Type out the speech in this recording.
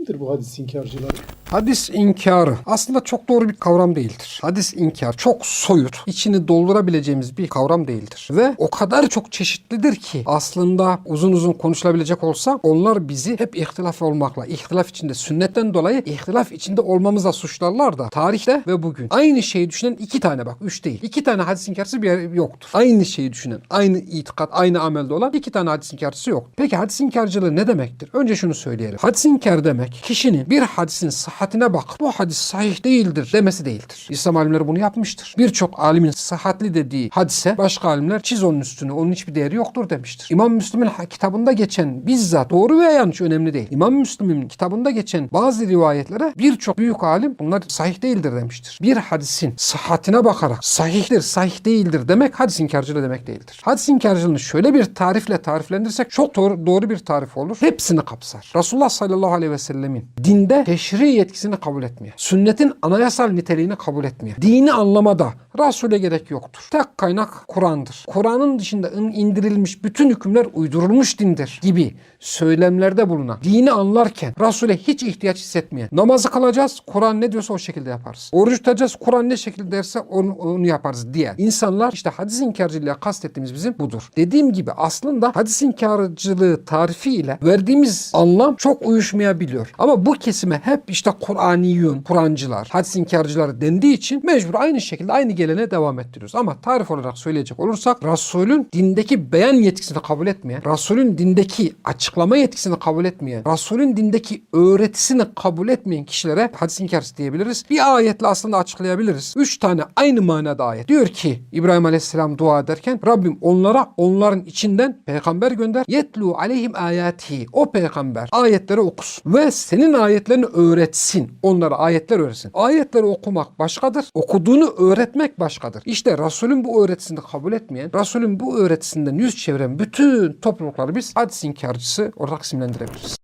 Nedir bu hadis inkarcılar? Hadis inkarı aslında çok doğru bir kavram değildir. Hadis inkar çok soyut, içini doldurabileceğimiz bir kavram değildir. Ve o kadar çok çeşitlidir ki aslında uzun uzun konuşulabilecek olsa onlar bizi hep ihtilaf olmakla, ihtilaf içinde sünnetten dolayı ihtilaf içinde olmamızla suçlarlar da tarihte ve bugün aynı şeyi düşünen iki tane bak üç değil. iki tane hadis inkarcısı bir yer yoktur. Aynı şeyi düşünen, aynı itikat, aynı amelde olan iki tane hadis inkarcısı yok. Peki hadis inkarcılığı ne demektir? Önce şunu söyleyelim. Hadis inkar demek kişinin bir hadisin sıhhatine bak bu hadis sahih değildir demesi değildir. İslam alimleri bunu yapmıştır. Birçok alimin sıhhatli dediği hadise başka alimler çiz onun üstüne onun hiçbir değeri yoktur demiştir. İmam Müslim'in kitabında geçen bizzat doğru veya yanlış önemli değil. İmam Müslim'in kitabında geçen bazı rivayetlere birçok büyük alim bunlar sahih değildir demiştir. Bir hadisin sıhhatine bakarak sahihtir, sahih değildir demek hadis inkarcılığı demek değildir. Hadis inkarcılığını şöyle bir tarifle tariflendirirsek çok doğru, doğru bir tarif olur. Hepsini kapsar. Resulullah sallallahu aleyhi ve sellemin dinde teşri yetkisini kabul etmeye, sünnetin anayasal niteliğini kabul etmeye, dini anlamada Resul'e gerek yoktur. Tek kaynak Kur'an'dır. Kur'an'ın dışında in- indirilmiş bütün hükümler uydurulmuş dindir gibi söylemlerde bulunan, dini anlarken Resul'e hiç ihtiyaç hissetmeyen, namazı kılacağız, Kur'an ne diyorsa o şekilde yaparız. Oruç tutacağız, Kur'an ne şekilde derse onu, onu yaparız diyen insanlar işte hadis inkarcılığıyla kastettiğimiz bizim budur. Dediğim gibi aslında hadis inkarcılığı tarifiyle verdiğimiz anlam çok uyuşmayabiliyor. Ama bu kesime hep işte Kur'aniyun, Kur'ancılar, hadis inkarcılar dendiği için mecbur aynı şekilde aynı gelene devam ettiriyoruz. Ama tarif olarak söyleyecek olursak Resulün dindeki beyan yetkisini kabul etmeyen, Resulün dindeki açıklama yetkisini kabul etmeyen, Resulün dindeki öğretisini kabul etmeyen kişilere hadis inkarcısı diyebiliriz. Bir ayetle aslında açıklayabiliriz. Üç tane aynı manada ayet. Diyor ki İbrahim Aleyhisselam dua ederken Rabbim onlara onların içinden peygamber gönder. Yetlu aleyhim ayati. O peygamber ayetleri okusun ve senin ayetlerini öğretsin. Onlara ayetler öğretsin. Ayetleri okumak başkadır. Okuduğunu öğretmek başkadır. İşte Resulün bu öğretisini kabul etmeyen, Resulün bu öğretisinden yüz çeviren bütün toplulukları biz hadis inkarcısı olarak isimlendirebiliriz.